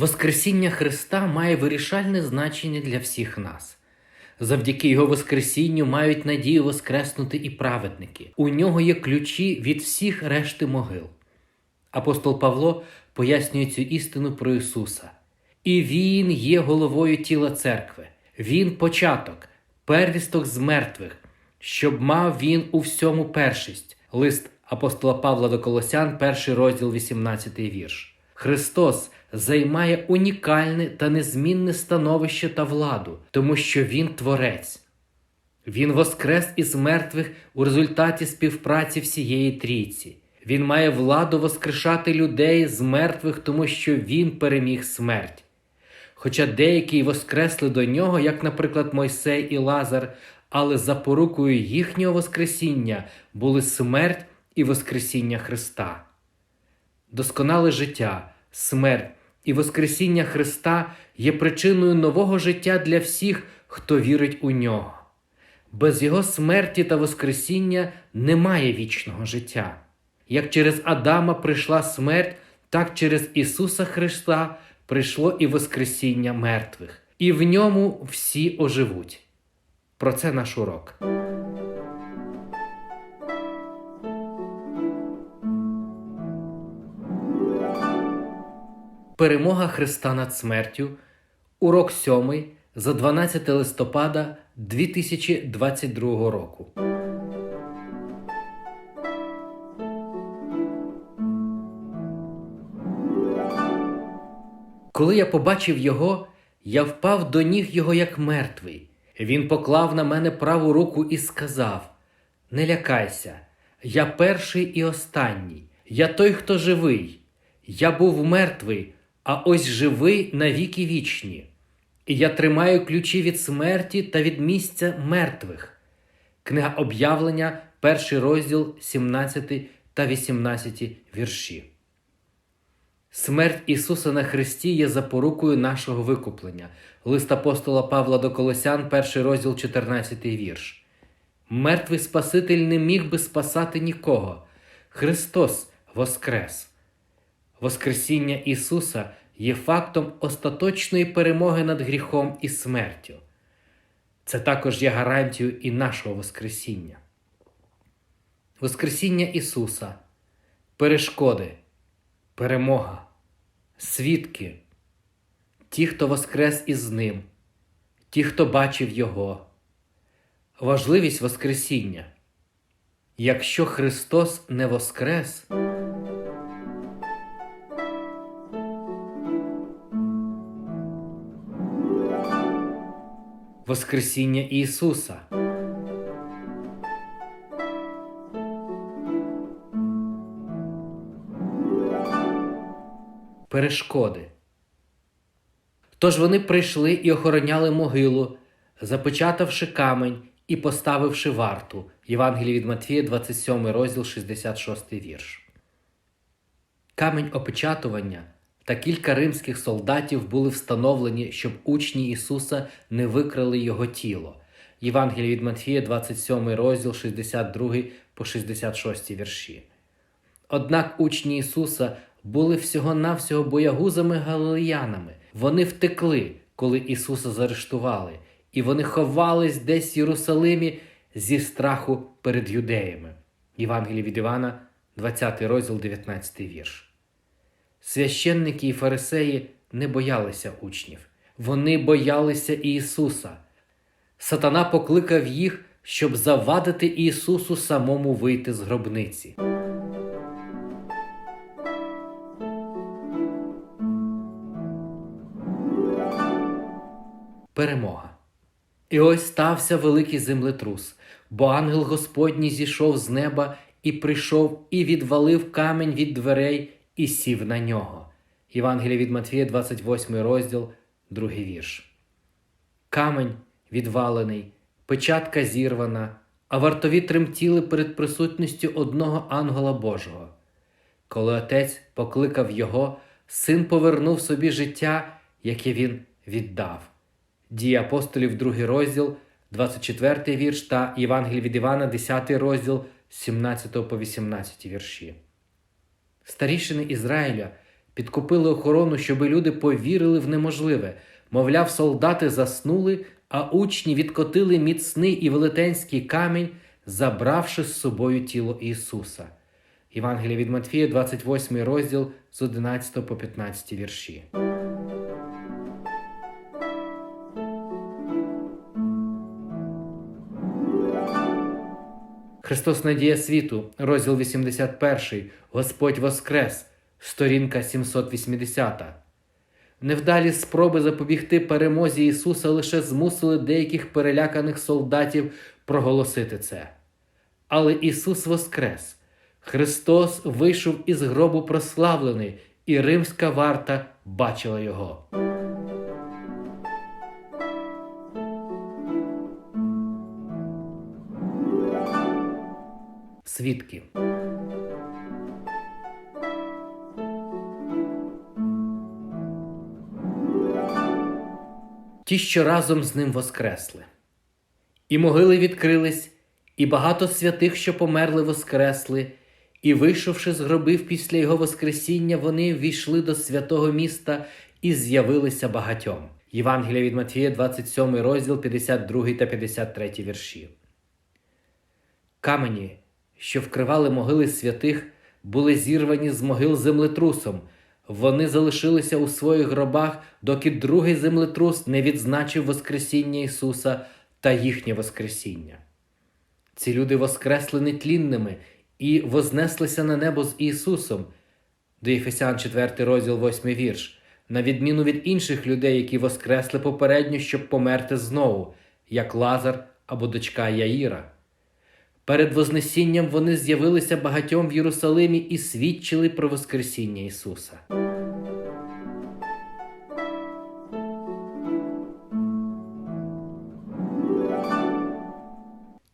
Воскресіння Христа має вирішальне значення для всіх нас. Завдяки Його Воскресінню мають надію воскреснути і праведники. У нього є ключі від всіх решти могил. Апостол Павло пояснює цю істину про Ісуса. І Він є головою тіла церкви, Він початок, первісток з мертвих, щоб мав Він у всьому першість. Лист апостола Павла до Колосян, перший розділ, 18 вірш. Христос займає унікальне та незмінне становище та владу, тому що Він творець. Він воскрес із мертвих у результаті співпраці всієї трійці. Він має владу воскрешати людей з мертвих, тому що він переміг смерть. Хоча деякі воскресли до нього, як, наприклад, Мойсей і Лазар, але запорукою їхнього Воскресіння були смерть і Воскресіння Христа. Досконале життя, смерть і Воскресіння Христа є причиною нового життя для всіх, хто вірить у нього. Без Його смерті та Воскресіння немає вічного життя. Як через Адама прийшла смерть, так через Ісуса Христа прийшло і Воскресіння мертвих, і в ньому всі оживуть. Про це наш урок. Перемога Христа над смертю. Урок 7 за 12 листопада 2022 року. Коли я побачив його, я впав до ніг його як мертвий. Він поклав на мене праву руку і сказав: Не лякайся, я перший і останній, я той, хто живий. Я був мертвий, а ось живий на віки вічні. І я тримаю ключі від смерті та від місця мертвих. Книга об'явлення, перший розділ, 17 та 18 вірші. Смерть Ісуса на Христі є запорукою нашого викуплення. Лист апостола Павла до Колосян, перший розділ, 14 вірш. Мертвий Спаситель не міг би спасати нікого. Христос воскрес. Воскресіння Ісуса є фактом остаточної перемоги над гріхом і смертю. Це також є гарантією і нашого Воскресіння. Воскресіння Ісуса, перешкоди, перемога, свідки, ті, хто воскрес із Ним, ті, хто бачив Його, важливість Воскресіння. Якщо Христос не воскрес, Воскресіння Ісуса. Перешкоди. Тож вони прийшли і охороняли могилу, запечатавши камень і поставивши варту. Євангелії від Матфія, 27 розділ, 66 вірш. Камень опечатування та кілька римських солдатів були встановлені, щоб учні Ісуса не викрали Його тіло. Євангелія від Матфія, 27 розділ, 62 по 66 вірші. Однак учні Ісуса були всього-навсього боягузами галилеянами. Вони втекли, коли Ісуса заарештували, і вони ховались десь в Єрусалимі зі страху перед юдеями. Євангелія від Івана, 20 розділ, 19 вірш. Священники і фарисеї не боялися учнів, вони боялися Ісуса. Сатана покликав їх, щоб завадити Ісусу самому вийти з гробниці. Перемога. І ось стався великий землетрус, бо ангел Господній зійшов з неба і прийшов і відвалив камінь від дверей і сів на нього. Євангелія від Матвія, 28 розділ, 2 вірш. Камень відвалений, печатка зірвана, а вартові тремтіли перед присутністю одного ангела Божого. Коли отець покликав його, син повернув собі життя, яке він віддав. Дії апостолів, 2 розділ, 24 вірш та Євангелій від Івана, 10 розділ, 17 по 18 вірші. Старішини Ізраїля підкупили охорону, щоби люди повірили в неможливе. Мовляв, солдати заснули, а учні відкотили міцний і велетенський камінь, забравши з собою тіло Ісуса. Євангелія від Матфія, 28 розділ з 11 по 15 вірші. Христос Надія світу, розділ 81, Господь Воскрес, сторінка 780. Невдалі спроби запобігти перемозі Ісуса лише змусили деяких переляканих солдатів проголосити це. Але Ісус Воскрес, Христос вийшов із гробу прославлений, і римська варта бачила Його. Свідки. Ті, що разом з ним воскресли. І могили відкрились, і багато святих, що померли, воскресли, і, вийшовши з гробів після його Воскресіння, вони ввійшли до святого міста і з'явилися багатьом. Євангелія від Матвія, 27 розділ, 52 та 53 вірші. Камені, що вкривали могили святих, були зірвані з могил землетрусом. Вони залишилися у своїх гробах, доки другий землетрус не відзначив Воскресіння Ісуса та їхнє Воскресіння. Ці люди воскресли нетлінними і вознеслися на небо з Ісусом. До Єфесян 4 розділ 8 вірш. На відміну від інших людей, які воскресли попередньо, щоб померти знову, як Лазар або дочка Яїра. Перед Вознесінням вони з'явилися багатьом в Єрусалимі і свідчили про Воскресіння Ісуса.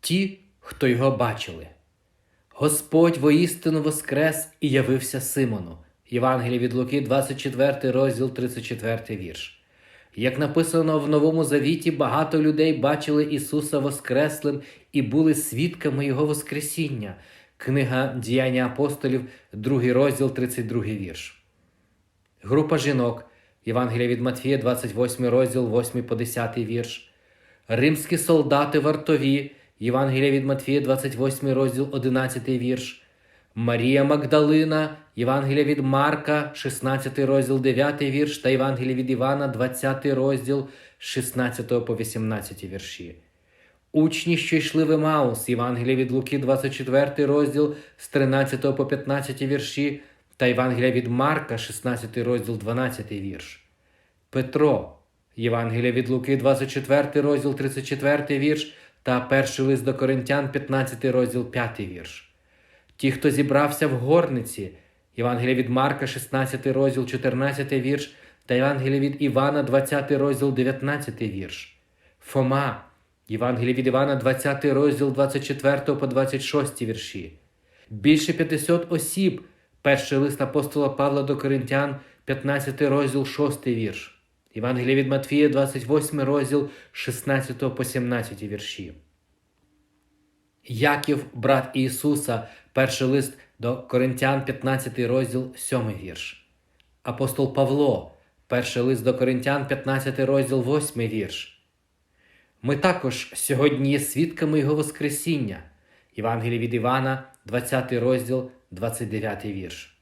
Ті, хто його бачили. Господь воістину воскрес і явився Симону. Євангеліє від Луки, 24 розділ, 34 вірш. Як написано в Новому Завіті, багато людей бачили Ісуса Воскреслим і були свідками Його Воскресіння. Книга Діяння апостолів, 2 розділ, 32 вірш. Група жінок. Євангелія від Матфія, 28 розділ, 8 по 10 вірш. Римські солдати вартові. Євангелія від Матфія, 28 розділ, 11 вірш. Марія Магдалина, Євангелія від Марка, 16 розділ, 9 вірш, та Євангелія від Івана, 20 розділ, 16 по 18 вірші. Учні, що йшли в Емаус, Євангелія від Луки, 24 розділ з 13 по 15 вірші, та Євангелія від Марка, 16 розділ, 12 вірш. Петро, Євангелія від Луки, 24 розділ, 34 вірш, та перший лист до Коринтян, 15 розділ, 5 вірш. Ті, хто зібрався в горниці, Євангелія від Марка, 16 розділ, 14 вірш, та Євангелія від Івана, 20 розділ, 19 вірш. Фома, Євангелія від Івана, 20 розділ 24 по 26 вірші. Більше 500 осіб. Перший лист апостола Павла до Коринтян, 15 розділ, 6 вірш. Євангелія від Матфія, 28 розділ 16 по 17 вірші. Яків, брат Ісуса, перший лист до Коринтян, 15 розділ, 7 вірш. Апостол Павло, перший лист до Коринтян, 15 розділ, 8 вірш. Ми також сьогодні є свідками Його Воскресіння. Євангелія від Івана, 20 розділ, 29 вірш.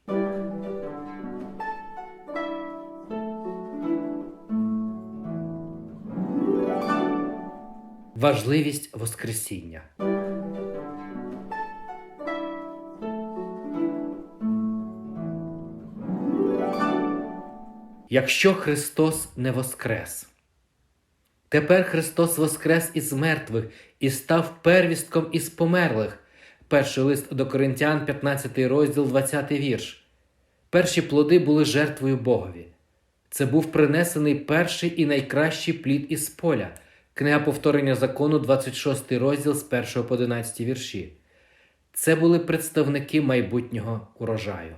Важливість Воскресіння. Якщо Христос не воскрес, тепер Христос воскрес із мертвих і став первістком із померлих. Перший лист до Коринтян, 15 розділ, 20 вірш. Перші плоди були жертвою Богові. Це був принесений перший і найкращий плід із поля. Книга повторення закону, 26 розділ з 1 по 11 вірші. Це були представники майбутнього урожаю.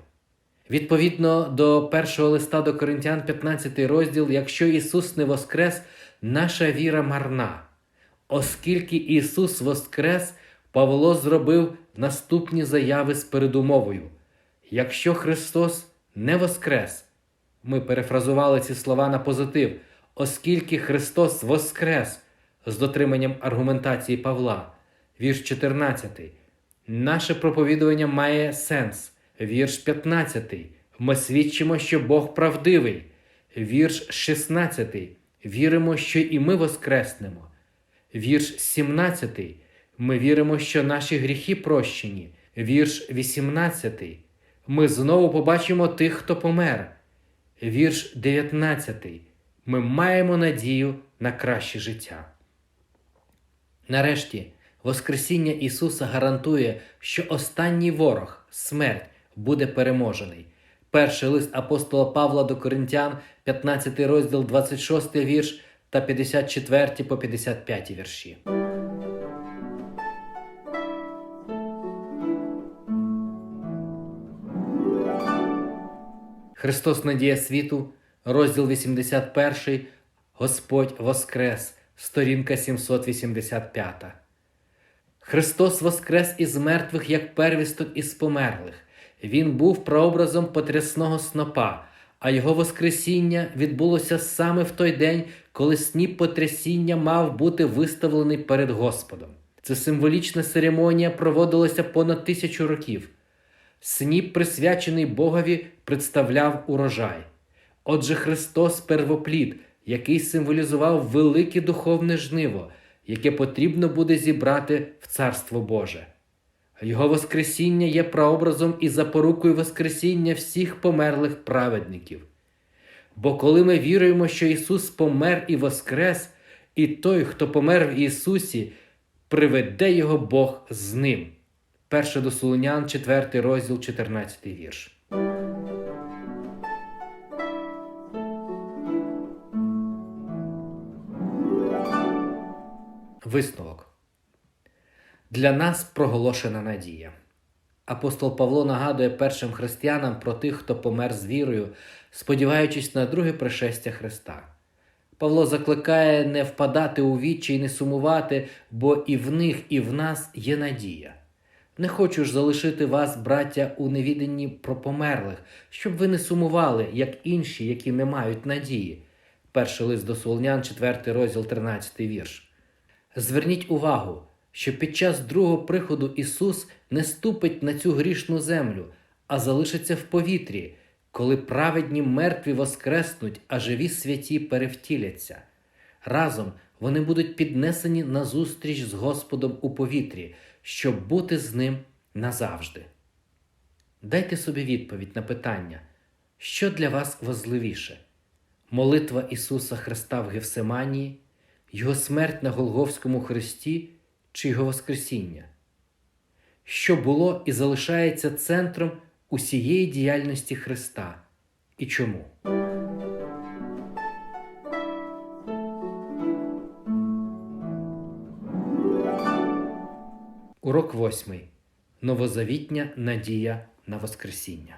Відповідно до першого листа до Коринтян, 15 розділ, якщо Ісус не воскрес, наша віра марна. Оскільки Ісус воскрес, Павло зробив наступні заяви з передумовою: якщо Христос не воскрес, Ми перефразували ці слова на позитив, оскільки Христос воскрес з дотриманням аргументації Павла. Вірш 14. Наше проповідування має сенс. Вірш 15. Ми свідчимо, що Бог правдивий. Вірш 16. Віримо, що і ми воскреснемо. Вірш 17. Ми віримо, що наші гріхи прощені. Вірш 18. Ми знову побачимо тих, хто помер. Вірш 19. Ми маємо надію на краще життя. Нарешті, Воскресіння Ісуса гарантує, що останній ворог, смерть, буде переможений. Перший лист апостола Павла до Коринтян, 15 розділ, 26 вірш та 54 по 55 вірші. Христос Надія світу, розділ 81, Господь Воскрес, сторінка 785. Христос воскрес із мертвих, як первісток із померлих. Він був прообразом потрясного снопа, а його Воскресіння відбулося саме в той день, коли сніп потрясіння мав бути виставлений перед Господом. Ця символічна церемонія проводилася понад тисячу років. Сніп, присвячений Богові, представляв урожай. Отже, Христос первоплід, який символізував велике духовне жниво, яке потрібно буде зібрати в Царство Боже. Його Воскресіння є прообразом і запорукою Воскресіння всіх померлих праведників. Бо коли ми віруємо, що Ісус помер і воскрес, і той, хто помер в Ісусі, приведе Його Бог з ним. 1 до Солунян, 4 розділ, 14 вірш. Висновок. Для нас проголошена надія. Апостол Павло нагадує першим християнам про тих, хто помер з вірою, сподіваючись на друге пришестя Христа. Павло закликає не впадати у вічі і не сумувати, бо і в них, і в нас є надія. Не хочу ж залишити вас, браття, у невіданні про померлих, щоб ви не сумували, як інші, які не мають надії. Перший лист до Солонян, 4 розділ, 13 вірш. Зверніть увагу, що під час другого приходу Ісус не ступить на цю грішну землю, а залишиться в повітрі, коли праведні мертві воскреснуть, а живі святі перевтіляться. Разом вони будуть піднесені на зустріч з Господом у повітрі, щоб бути з ним назавжди. Дайте собі відповідь на питання, що для вас важливіше? Молитва Ісуса Христа в Гефсиманії, Його смерть на Голговському хресті чи Його Воскресіння? Що було і залишається центром усієї діяльності Христа і чому? Урок восьмий. Новозавітня надія на Воскресіння.